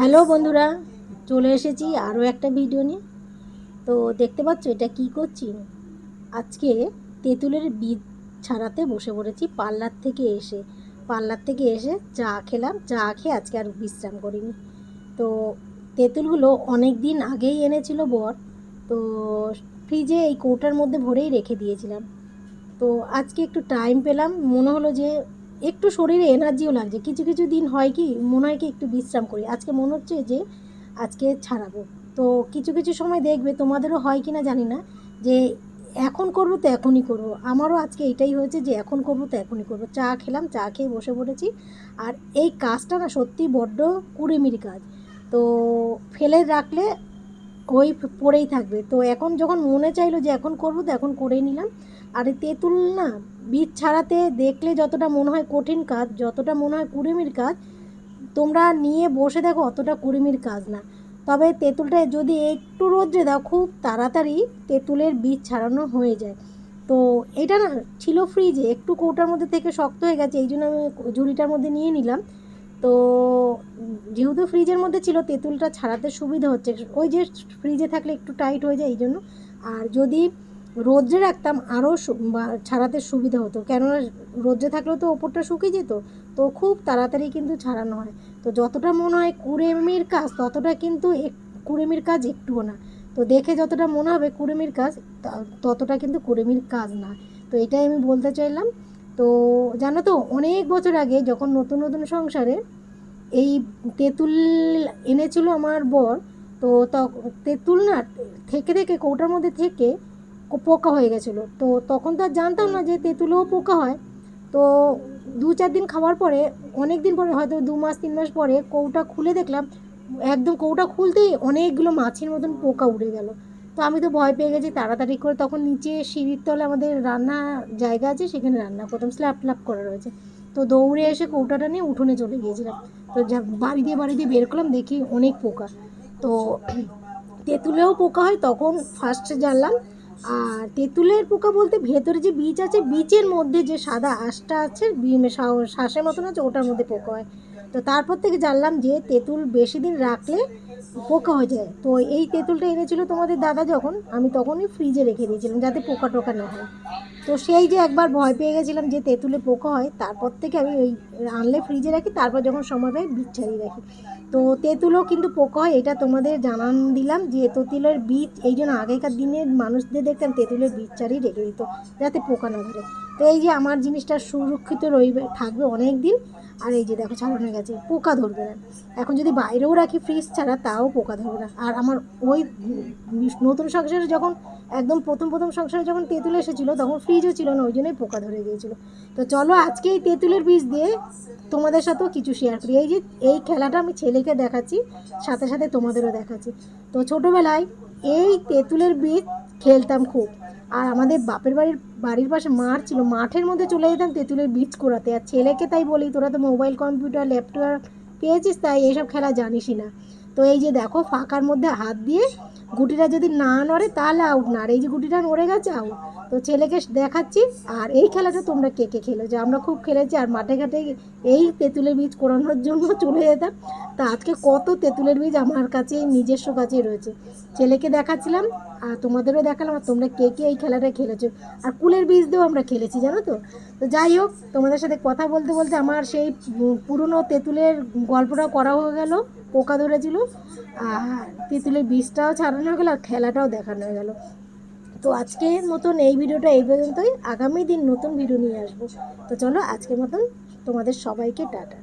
Hello বন্ধুরা, চলে এসেছি আরও একটা ভিডিও নিয়ে। তো দেখতে পাচ্ছ এটা কি করছি? আজকে তেঁতুলের বীজ ছাড়াতে বসে পড়েছি পার্লার থেকে এসে। পার্লার থেকে এসে চা খেলাম, চা খেয়ে আজকে আর বিশ্রাম করিনি। তো তেঁতুলগুলো অনেক দিন আগেই এনেছিল বর, তো ফ্রিজে এই কৌটার মধ্যে ভরেই রেখে দিয়েছিলাম। তো আজকে একটু টাইম পেলাম, মনে হলো যে একটু শরীরে এনার্জিও লাগছে। কিছু কিছু দিন হয় কি, মনে হয় কি একটু বিশ্রাম করি। আজকে মনে হচ্ছে যে আজকে ছাড়াবো। তো কিছু কিছু সময় দেখবে তোমাদেরও হয় কি না জানি না, যে এখন করব তো এখনই করব। আমারও আজকে এটাই হয়েছে যে এখন করব তো এখনই করব। চা খেলাম, চা খেয়ে বসে পড়েছি। আর এই কাজটা না সত্যি বড্ড কুড়েমির কাজ। তো ফেলে রাখলে ওই পড়েই থাকবে। তো এখন যখন মনে চাইলো যে এখন করব তো এখন করেই নিলাম। আর তেঁতুল না বীজ ছাড়াতে দেখলে যতটা মনে হয় কঠিন কাজ, যতটা মনে হয় কুড়েমির কাজ, তোমরা নিয়ে বসে দেখো অতটা কুড়িমির কাজ না। তবে তেঁতুলটা যদি একটু রোদ্রে দাও, খুব তাড়াতাড়ি তেঁতুলের বীজ ছাড়ানো হয়ে যায়। তো এটা না ছিল ফ্রিজে একটু কৌটার মধ্যে থেকে শক্ত হয়ে গেছে এই জন্য আমি ঝুড়িটার মধ্যে নিয়ে নিলাম। তো যেহেতু ফ্রিজের মধ্যে ছিল, তেঁতুলটা ছাড়াতে সুবিধা হচ্ছে। ওই যে ফ্রিজে থাকলে একটু টাইট হয়ে যায় এই জন্য আর যদি রোদ্রে রাখতাম আরও ছাড়াতে সুবিধা হতো। কেননা রোদ্রে থাকলেও তো ওপরটা শুকিয়ে যেত, তো খুব তাড়াতাড়ি কিন্তু ছাড়ানো হয়। তো যতটা মনে হয় কুড়েমির কাজ, ততটা কিন্তু কুড়েমির কাজ একটুও না। তো দেখে যতটা মনে হবে কুড়েমির কাজ ততটা কিন্তু কুড়েমির কাজ না। তো এটাই আমি বলতে চাইলাম। তো জানো তো, অনেক বছর আগে যখন নতুন নতুন সংসারে এই তেঁতুল এনেছিল আমার বর তো তেঁতুল না, থেকে থেকে কৌটার মধ্যে থেকে পোকা হয়ে গেছিল। তো তখন তো আর জানতাম না যে তেঁতুলেও পোকা হয়। তো দু চার দিন খাওয়ার পরে অনেক দিন পরে, হয়তো দু মাস, তিন মাস পরে কৌটা খুলে দেখলাম, একদম কৌটা খুলতেই অনেকগুলো মাছের মতন পোকা উড়ে গেল। তো আমি তো ভয় পেয়ে গেছি, তাড়াতাড়ি করে তখন নিচে সিঁড়ির তলে আমাদের রান্না জায়গা আছে, সেখানে রান্না করতাম স্ল্যাপ ফ্ল্যাপ করা রয়েছে। তো দৌড়ে এসে কৌটাটা নিয়ে উঠোনে চলে গিয়েছিলাম। তো যা বাড়ি দিয়ে বাড়ি দিয়ে বের করলাম, দেখি অনেক পোকা। তো তেঁতুলেও পোকা হয়, তখন ফার্স্টে জানলাম আর তেঁতুলের পোকা বলতে ভেতরে যে বীজ আছে, বীজের মধ্যে যে সাদা আঁশটা আছে শ্বাসের মতন আছে, ওটার মধ্যে পোকা হয়। তো তারপর থেকে জানলাম যে তেঁতুল বেশি দিন রাখলে পোকা হয়ে যায়। তো এই তেঁতুলটা এনেছিল তোমাদের দাদা যখন, আমি তখনই ফ্রিজে রেখে দিয়েছিলাম যাতে পোকা টোকা না হয়। তো সেই যে একবার ভয় পেয়ে গেছিলাম যে তেঁতুলে পোকা হয়, তারপর থেকে আমি ওই আনলে ফ্রিজে রাখি, তারপর যখন সময় পাই বীজ ছাড়িয়ে রাখি। তো তেঁতুলও কিন্তু পোকা হয়, এটা তোমাদের জানান দিলাম যে তেঁতুলের বীজ, এই জন্য আগেকার দিনের মানুষদের দেখতাম তেঁতুলের বীজ ছাড়িয়ে রেখে দিত, যাতে পোকা না ধরে। তো এই যে আমার জিনিসটা সুরক্ষিত রইবে, থাকবে অনেক দিন আর এই যে দেখো ছাড়ানো গেছে, পোকা ধরবে না। এখন যদি বাইরেও রাখি ফ্রিজ ছাড়া, তাও পোকা ধরবে না। আর আমার ওই নতুন সংসারে যখন, একদম প্রথম প্রথম সংসারে যখন তেঁতুল এসেছিল, তখন ফ্রিজও ছিল না, ওই জন্যই পোকা ধরে গিয়েছিল। তো চলো আজকে এই তেঁতুলের বীজ দিয়ে তোমাদের সাথেও কিছু শেয়ার করি। এই যে, এই খেলাটা আমি ছেলেকে দেখাচ্ছি, সাথে সাথে তোমাদেরও দেখাচ্ছি। তো ছোটোবেলায় এই তেঁতুলের বীজ খেলতাম খুব। আর আমাদের বাপের বাড়ির বাড়ির পাশে মাঠ ছিল, মাঠের মধ্যে চলে যেতাম তেঁতুলের বীজ করাতে আর ছেলেকে তাই বলি, তোরা তো মোবাইল কম্পিউটার ল্যাপটপ পেয়েছিস তাই এইসব খেলা জানিসই না। তো এই যে দেখো, ফাঁকার মধ্যে হাত দিয়ে গুটিটা যদি না নড়ে তাহলে আউট না। আর এই যে গুটিটা নড়ে গেছে আউট তো ছেলেকে দেখাচ্ছি, আর এই খেলাটা তোমরা কে কে খেলেছো আমরা খুব খেলেছি, আর মাঠে ঘাটে এই তেঁতুলের বীজ কোরানোর জন্য চলে যেতাম। তা আজকে কত তেঁতুলের বীজ আমার কাছে নিজস্ব কাছেই রয়েছে। ছেলেকে দেখাচ্ছিলাম, আর তোমাদেরও দেখালাম, আর তোমরা কে কে এই খেলাটা খেলেছো। আর কুলের বীজ দিয়েও আমরা খেলেছি, জানো তো? তো যাই হোক, তোমাদের সাথে কথা বলতে বলতে আমার সেই পুরনো তেঁতুলের গল্পটাও করা হয়ে গেল, পোকা ধরেছিল, আর তেঁতুলের বীজটাও ছাড়ানো হয়ে গেলো, আর খেলাটাও দেখানো হয়ে গেলো। তো আজকের মতন এই ভিডিওটা এই পর্যন্তই। আগামী দিন নতুন ভিডিও নিয়ে আসব। তো চলো আজকের মতন তোমাদের সবাইকে টাটা।